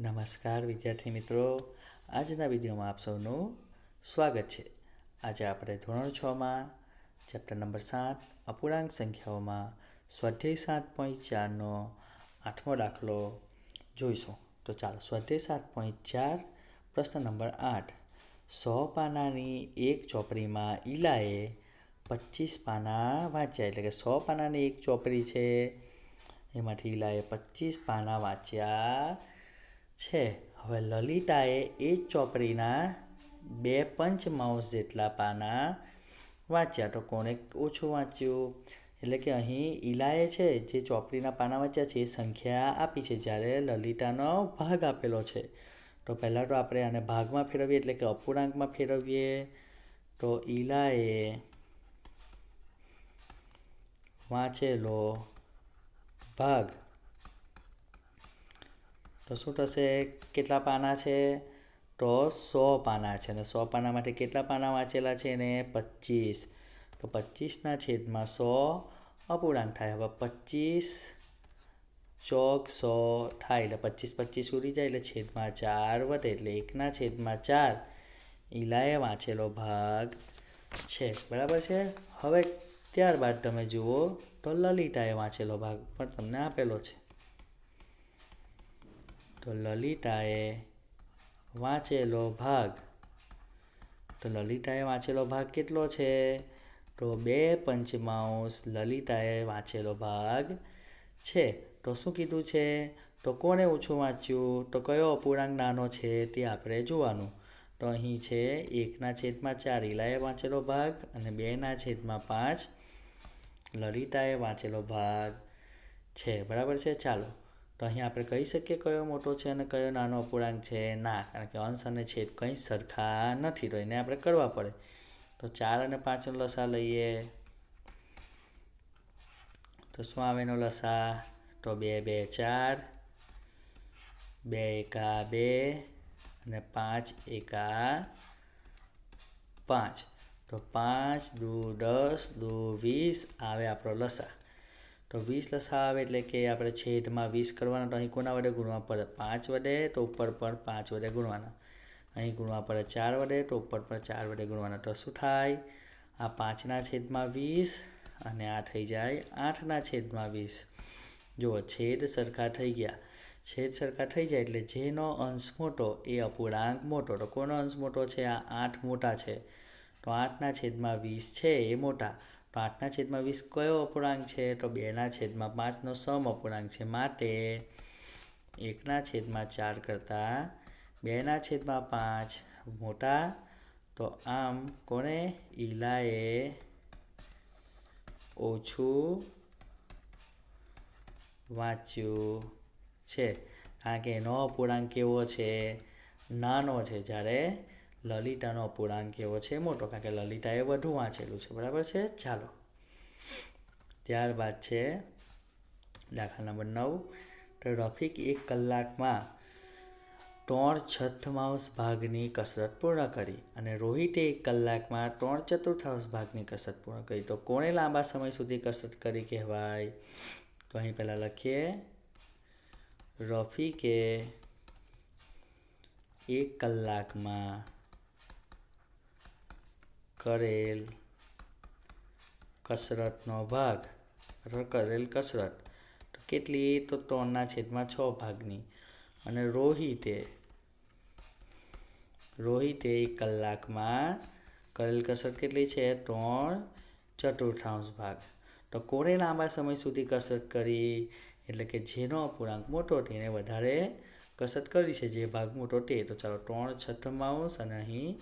નમસ્કાર વિદ્યાર્થી મિત્રો. આજના વિડીયોમાં આપ સૌનું સ્વાગત છે. આજે આપણે ધોરણ છમાં, ચેપ્ટર નંબર સાત, અપૂર્ણાંક સંખ્યાઓમાં સ્વાધ્યાય સાત પોઈન્ટ ચારનો આઠમો દાખલો જોઈશું. તો ચાલો, સ્વાધ્યાય સાત પોઈન્ટ ચાર, પ્રશ્ન નંબર આઠ. સો પાનાની એક ચોપડીમાં ઈલાએ પચીસ પાના વાંચ્યા. એટલે કે સો પાનાની એક ચોપડી છે. એમાંથી ઈલાએ પચીસ પાના વાંચ્યા. છે. હવે લલિતાએ એ ચોપડીના બે પંચ માઉસ જેટલા પાના વાંચ્યા. તો કોણે ઓછું વાંચ્યું? એટલે કે અહીં ઈલાએ છે, જે ચોપડીના પાના વાંચ્યા છે, એ સંખ્યા આપી છે, જ્યારે લલિતાનો ભાગ આપેલો છે. તો પહેલાં તો આપણે આને ભાગમાં ફેરવીએ, એટલે કે અપૂર્ણાંકમાં ફેરવીએ. તો ઈલાએ વાંચેલો ભાગ તો શું થશે? કેટલા પાના છે? તો સો પાના છે અને સો પાના માટે કેટલા પાના વાંચેલા છે? એને પચીસ તો પચીસના છેદમાં સો અપૂર્ણાંક થાય. હવે પચીસ ચોક સો થાય. એટલે પચીસ પચીસ ઉડી જાય એટલે છેદમાં ચાર વધે. એટલે એકના છેદમાં ચાર ઈલાએ વાંચેલો ભાગ છે. બરાબર છે? હવે ત્યારબાદ તમે જુઓ તો લલિતાએ વાંચેલો ભાગ પણ તમને આપેલો છે. તો લલિતાએ વાંચેલો ભાગ. તો લલિતાએ વાંચેલો ભાગ કેટલો છે? તો બે પંચમાંશ લલિતાએ વાંચેલો ભાગ છે. તો શું કીધું છે? તો કોણે ઓછું વાંચ્યું? તો કયો અપૂર્ણાંક નાનો છે તે આપણે જોવાનું. તો અહીં છે એકના છેદમાં ચાર, ઈલાએ વાંચેલો ભાગ અને બેના છેદમાં પાંચ. લલિતાએ વાંચેલો ભાગ છે. બરાબર છે? ચાલો. તો અહીં આપણે કહી શકીએ કયો મોટો છે અને કયો નાનો અપૂર્ણાંક છે? ના, કારણ કે અંશ અને છેદ કંઈ સરખા નથી, તો એને આપણે કરવા પડે. તો ચાર અને પાંચનો લસા લઈએ. તો શું આવે એનો લસા? તો બે બે, ચાર. બે, એકા બે. અને પાંચ, એકા પાંચ. તો પાંચ દુ દસ દુ વીસ આવે આપણો લસા. તો વીસ લસા આવે એટલે કે આપણે છેદમાં વીસ કરવાના તો અહીં કોના વડે ગુણવા પડે? પાંચ વડે તો ઉપર પણ પાંચ વડે ગુણવાના. અહીં ગુણવા પડે ચાર વડે તો ઉપર પણ ચાર વડે ગુણવાના. તો શું થાય? આ પાંચના છેદમાં વીસ અને આ થઈ જાય આઠના છેદમાં વીસ. જુઓ, છેદ સરખા થઈ ગયા. છેદ સરખા થઈ જાય એટલે જેનો અંશ મોટો એ અપૂર્ણાંક મોટો. તો કોનો અંશ મોટો છે? આ આઠ મોટા છે. તો આઠના છેદમાં વીસ છે એ મોટા. તો આઠના છેદમાં વીસ કયો અપૂર્ણાંક છે? તો બેના છેદમાં પાંચનો સમ અપૂર્ણાંક છે માટે એકના છેદમાં ચાર કરતાં બેના છેદમાં પાંચ મોટા. તો આમ કોને ઈલાએ ઓછું વાંચ્યું છે? કારણ કે એનો અપૂર્ણાંક કેવો છે? નાનો છે જ્યારે લલિતાનો અપૂર્ણાંક કેવો છે, મોટો, કારણ કે લલિતાએ વધુ વાંચેલું છે, બરાબર છે? ચાલો. ત્યારબાદ છે, દાખલા નંબર નવ. તો રફીક એક કલાકમાં ત્રણ છઠ્ઠાંશ ભાગની કસરત પૂર્ણ કરી અને રોહિતે એક કલાકમાં ત્રણ ચતુર્થાંશ ભાગની કસરત પૂર્ણ કરી. તો કોણે લાંબા સમય સુધી કસરત કરી કહેવાય? તો અહીં પહેલાં લખીએ. રફીકે એક કલાકમાં કરેલ કસરતનો ભાગ. કરેલ કસરત. તો કેટલી? તો ત્રણના છેદમાં છ ભાગની. અને રોહિતે રોહિતે એક કલાકમાં કરેલ કસરત કેટલી છે? ત્રણ ચતુર્થાંશ ભાગ. તો કોણે લાંબા સમય સુધી કસરત કરી? એટલે કે જેનો અપૂર્ણાંક મોટો તેને વધારે કસરત કરી છે, જે ભાગ મોટો તે. તો ચાલો, ત્રણ છઠ્ઠાંશ અને અહીં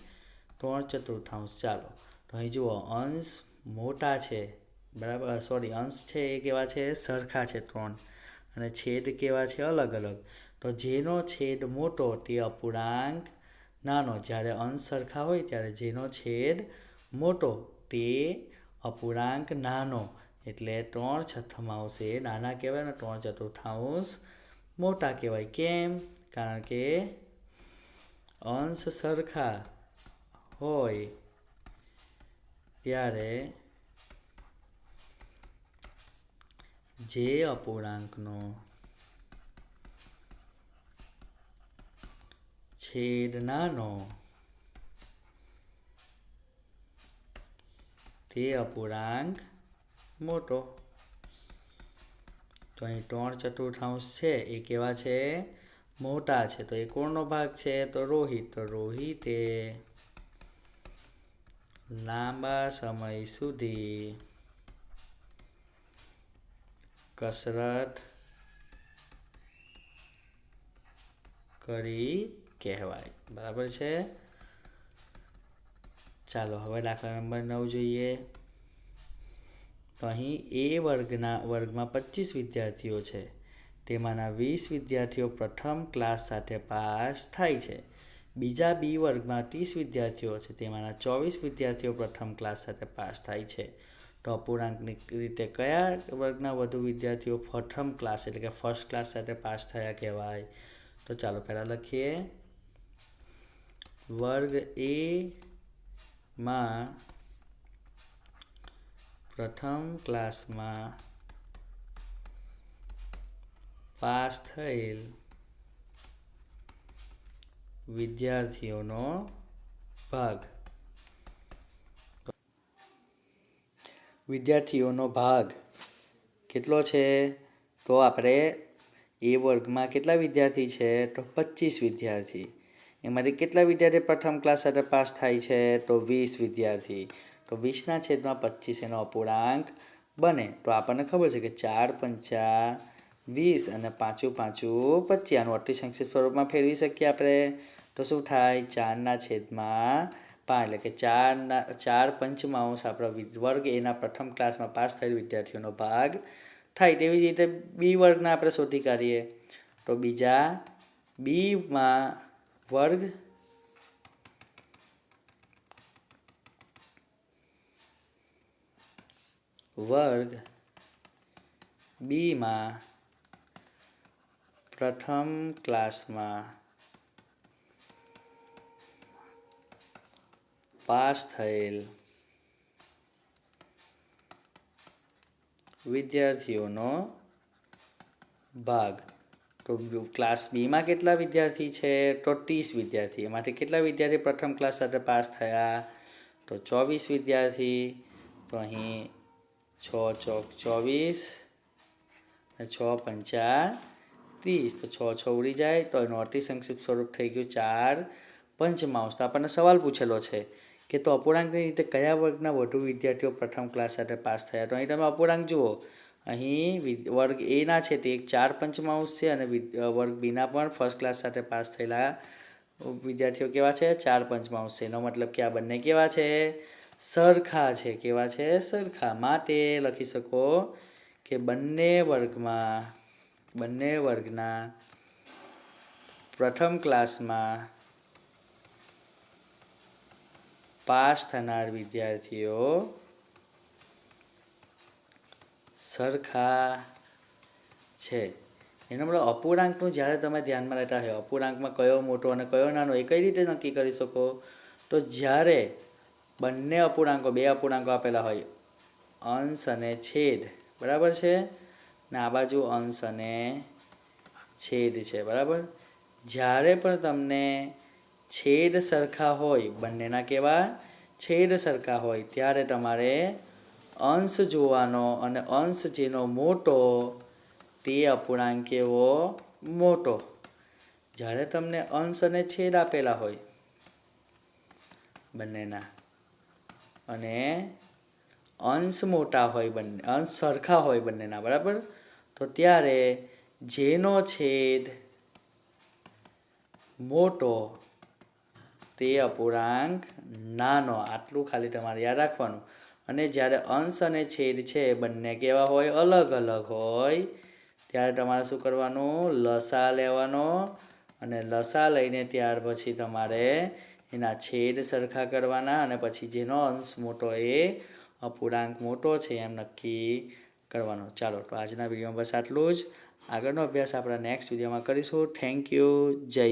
ત્રણ ચતુર્થાંશ ચાલો તો અહીં જુઓ અંશ મોટા છે, બરાબર? સોરી અંશ છે એ કેવા છે? સરખા છે ત્રણ. અને છેદ કેવા છે? અલગ અલગ. તો જેનો છેદ મોટો તે અપૂર્ણાંક નાનો. જ્યારે અંશ સરખા હોય ત્યારે જેનો છેદ મોટો તે અપૂર્ણાંક નાનો. એટલે ત્રણ છઠ્ઠાંશ એ નાના કહેવાય ને ત્રણ ચતુર્થાંશ મોટા કહેવાય. કેમ? કારણ કે અંશ સરખા. હોય ત્યારે જે અપૂર્ણાંકનો છેદ નાનો તે અપૂર્ણાંક મોટો. તો અહીં ત્રણ ચતુર્થાંશ છે, એ કેવા છે? મોટા છે. તો એ કોણનો ભાગ છે? તો રોહિત. તો રોહિતે લાંબા સમય સુધી કસરત કરી કહેવાય. બરાબર છે? ચાલો, હવે દાખલા નંબર નવ જોઈએ. તો અહીં એ વર્ગના, વર્ગમાં પચીસ વિદ્યાર્થીઓ છે. તેમાંના વીસ વિદ્યાર્થીઓ પ્રથમ ક્લાસ સાથે પાસ થાય છે. બીજા બી વર્ગમાં ત્રીસ વિદ્યાર્થીઓ છે. તેમાંના ચોવીસ વિદ્યાર્થીઓ પ્રથમ ક્લાસ સાથે પાસ થાય છે. ટોપ પૂર્ણાંકની રીતે કયા વર્ગના વધુ વિદ્યાર્થીઓ પ્રથમ ક્લાસ એટલે કે ફર્સ્ટ ક્લાસ સાથે પાસ થયા કહેવાય? તો ચાલો પહેલાં લખીએ. વર્ગ એ માં પ્રથમ ક્લાસમાં પાસ થયેલ વિદ્યાર્થીઓનો ભાગ. વિદ્યાર્થીઓનો ભાગ કેટલો છે? તો આપણે એ વર્ગમાં કેટલા વિદ્યાર્થી છે? તો પચીસ વિદ્યાર્થી. એમાંથી કેટલા વિદ્યાર્થી પ્રથમ ક્લાસ સાથે પાસ થાય છે? તો વીસ વિદ્યાર્થી. તો વીસના છેદમાં પચીસ એનો અપૂર્ણાંક બને. તો આપણને ખબર છે કે ચાર પંચા વીસ અને પાંચું પાંચું પચીસ આનું અતિ સંક્ષિપ્ત સ્વરૂપમાં ફેરવી શકીએ આપણે? તો શું થાય? ચારના છેદમાં પાંચ, એટલે કે ચારના, ચાર પંચમાંશ આપણા વર્ગ એના પ્રથમ ક્લાસમાં પાસ થયેલ વિદ્યાર્થીઓનો ભાગ થાય. તેવી જ રીતે બી વર્ગના આપણે શોધી કાઢીએ. તો બીજા બીમાં વર્ગ વર્ગ બીમાં પ્રથમ ક્લાસમાં પાસ થયેલ વિદ્યાર્થીઓનો ભાગ. તો ક્લાસ બીમાં કેટલા વિદ્યાર્થી છે? તો ત્રીસ વિદ્યાર્થી. એમાંથી કેટલા વિદ્યાર્થી પ્રથમ ક્લાસ સાથે પાસ થયા? તો ચોવીસ વિદ્યાર્થી. તો અહીં છ ચોક ચોવીસ અને છ પંચા ત્રીસ. તો છ છ ઉડી જાય. તો એનું અતિ સંક્ષિપ્ત સ્વરૂપ થઈ ગયું ચાર પંચમાંશ તો આપણને સવાલ પૂછેલો છે કે તો અપૂર્ણાંકની રીતે કયા વર્ગના વધુ વિદ્યાર્થીઓ પ્રથમ ક્લાસ સાથે પાસ થયા? તો અહીં તમે અપૂર્ણાંક જુઓ. અહીં વર્ગ એના છે તે એક ચાર પંચમાંશ છે અને વર્ગ બીના પણ ફર્સ્ટ ક્લાસ સાથે પાસ થયેલા વિદ્યાર્થીઓ કેવા છે? ચાર પંચમાંશ છે. એનો મતલબ કે આ બંને કેવા છે? સરખા છે. કેવા છે? સરખા. માટે લખી શકો કે બંને વર્ગમાં, બંને વર્ગના પ્રથમ ક્લાસમાં પાસ થનાર વિદ્યાર્થીઓ, સરખા છે. એનો મતલબ અપૂર્ણાંકનું જ્યારે તમે ધ્યાનમાં લેતા હોય, અપૂર્ણાંકમાં કયો મોટો અને કયો નાનો, એ કઈ રીતે નક્કી કરી શકો? તો જ્યારે બંને અપૂર્ણાંકો, બે અપૂર્ણાંકો આપેલા હોય, અંશ અને છેદ, બરાબર છે? ને આ બાજુ અંશ અને છેદ છે, બરાબર? જ્યારે પણ તમને છેદ સરખા હોય, બંનેના કેવા? છેદ સરખા હોય. ત્યારે તમારે અંશ જોવાનો અને અંશ જેનો મોટો, તે અપૂર્ણાંક કેવો મોટો. જ્યારે તમને અંશ અને છેદ આપેલા હોય, બંનેના, અને અંશ મોટા હોય બંને, અંશ સરખા હોય બંનેના, બરાબર? તો ત્યારે જેનો છેદ મોટો તે અપૂર્ણાંક નાનો, આટલું ખાલી તમારે યાદ રાખવાનું. અને જ્યારે અંશ અને છેદ છે, બંને કેવા હોય? અલગ અલગ હોય. ત્યારે તમારે શું કરવાનું? લસા લેવાનો અને લસા લઈને ત્યાર પછી તમારે એના છેદ સરખા કરવાના અને પછી જેનો અંશ મોટો એ અપૂર્ણાંક મોટો છે, એમ નક્કી કરવાનો. ચાલો, તો આજના વિડીયોમાં બસ આટલું જ. આગળનો અભ્યાસ આપણા નેક્સ્ટ વિડીયોમાં કરીશું. થેન્ક યુ જય